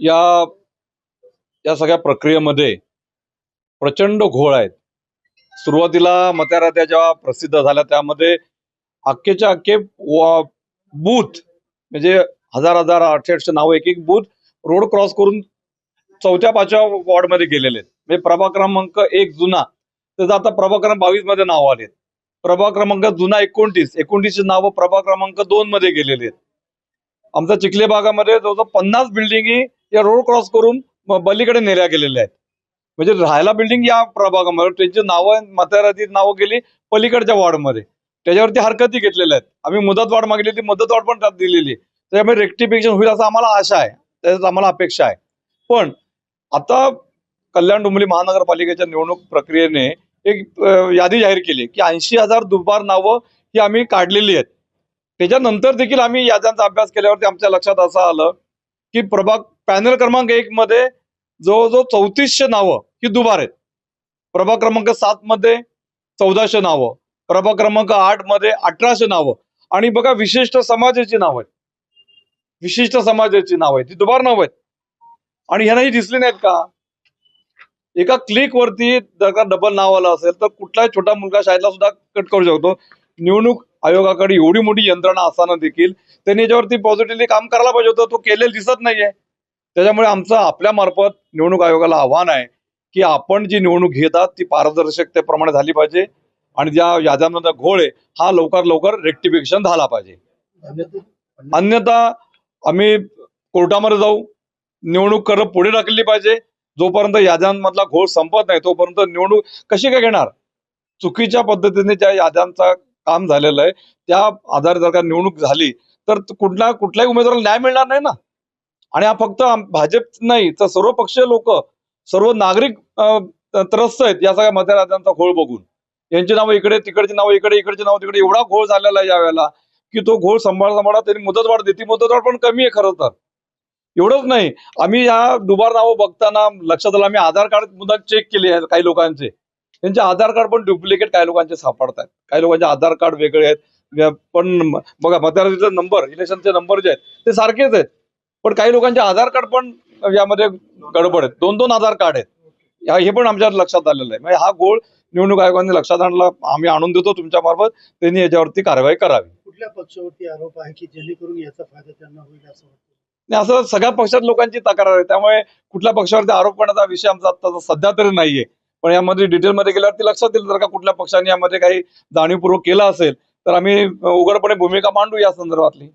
या या सगळ्या प्रक्रियेमध्ये प्रचंड घोळ आहेत. सुरुवातीला मतदारात्या जेव्हा प्रसिद्ध झाल्या त्यामध्ये अख्खेच्या अख्खे बूथ म्हणजे हजार हजार आठशे आठशे नाव एक एक बूथ रोड क्रॉस करून चौथ्या पाचव्या वॉर्डमध्ये गेलेले आहेत. म्हणजे प्रभाग क्रमांक एक जुना. त्याचा आता प्रभाग क्रमांक बावीसमध्ये नाव आलेत. प्रभाग क्रमांक जुना एकोणतीस. एकोणतीसचे नावं प्रभाग क्रमांक दोन मध्ये गेलेले आहेत. आमच्या चिखले भागामध्ये जवळजवळ पन्नास बिल्डिंगी या रोड क्रॉस करून बलीकडे नेल्या गेलेल्या आहेत. म्हणजे राहायला बिल्डिंग या प्रभागामध्ये त्यांची नावं मतदाराची नावं गेली पलीकडच्या वॉर्डमध्ये. त्याच्यावरती हरकती घेतलेल्या आहेत. आम्ही मुदतवाढ मागली ती मुदतवाढ पण त्यात दिलेली त्याच्यामुळे रेक्टिफिकेशन होईल असं आम्हाला आशा आहे. त्याच्यात आम्हाला अपेक्षा आहे. पण आता कल्याण डोंबिवली महानगरपालिकेच्या निवडणूक प्रक्रियेने एक यादी जाहीर केली की ऐंशी हजार दुबार नावं ही आम्ही काढलेली आहेत. त्याच्यानंतर देखील आम्ही याद्यांचा अभ्यास केल्यावरती आमच्या लक्षात असं आलं की प्रभाग पॅनल क्रमांक एक मध्ये जवळजवळ चौतीसशे नावं ही दुबार आहेत. प्रभाग क्रमांक सात मध्ये चौदाशे नावं प्रभाग क्रमांक आठमध्ये अठराशे नावं आणि बघा विशिष्ट समाजाची नाव आहेत. विशिष्ट समाजाची नाव आहेत. ती दुबार नाव आहेत. आणि ह्यांना ही दिसली नाहीत का? एका क्लिक वरती जर का डबल नाव आलं असेल तर कुठलाही छोटा मुलगा शाळेतला सुद्धा कट करू शकतो. निवडणूक आयोगाकडे एवढी मोठी यंत्रणा असताना देखील त्यांनी याच्यावरती पॉझिटिव्हली काम करायला पाहिजे होतं. तो केलेलं दिसत नाहीये. त्याच्यामुळे आमचं आपल्या मार्फत निवडणूक आयोगाला आव्हान आहे की आपण जी निवडणूक घेतात ती पारदर्शकतेप्रमाणे झाली पाहिजे आणि ज्या याद्यांमध्ये घोळ आहे हा लवकर लवकर रेक्टिफिकेशन झाला पाहिजे. अन्यथा आम्ही कोर्टामध्ये जाऊ निवडणूक करत पुढे ढकलली पाहिजे जोपर्यंत याद्यांमधला घोळ संपत नाही तोपर्यंत निवडणूक कशी काय घेणार? चुकीच्या पद्धतीने ज्या याद्यांचा काम झालेलं आहे त्या आधारे जर का निवडणूक झाली तर कुठल्या कुठल्याही उमेदवाराला न्याय मिळणार नाही ना. आणि हा फक्त भाजप नाही तर सर्व पक्षीय लोक सर्व नागरिक त्रस्त आहेत या सगळ्या मतदारांचा घोळ बघून. यांची नावं इकडे तिकडची नावं इकडे इकडची नावं तिकडे. एवढा घोळ झालेला आहे यावेळेला की तो घोळ सांभाळ सांभाळा त्यांनी मुदतवाढ देते. मुदतवाढ पण कमी आहे खरं तर. एवढंच नाही. आम्ही या दुबार नावं बघताना लक्षात आलं आम्ही आधार कार्ड मुद्दा चेक केले आहेत काही लोकांचे. त्यांचे आधार कार्ड पण डुप्लिकेट काही लोकांचे सापडत आहेत काही लोकांचे आधार कार्ड वेगळे आहेत. पण बघा मतदाराचे नंबर इलेक्शनचे नंबर जे आहेत ते सारखेच आहेत. पण काही लोकांचे आधार कार्ड पण यामध्ये गडबड आहेत. दोन दोन आधार कार्ड आहेत. या- हे पण आमच्या लक्षात आलेलं आहे. म्हणजे हा गोळ निवडणूक आयोगाने लक्षात आणला. आम्ही आणून देतो तुमच्या मार्फत. त्यांनी याच्यावरती कारवाई करावी. कुठल्या पक्षावरती आरोप आहे की जेणेकरून याचा फायदा त्यांना होईल असं वाटतं? असं सगळ्या पक्षात लोकांची तक्रार आहे. त्यामुळे कुठल्या पक्षावरती आरोप करण्याचा विषय आमचा आता सध्या तरी नाहीये. पण यामध्ये डिटेलमध्ये गेल्यावरती लक्षात येईल. जर का कुठल्या पक्षाने यामध्ये काही जाणीवपूर्वक केलं असेल तर आम्ही उघडपणे भूमिका मांडू या संदर्भातली.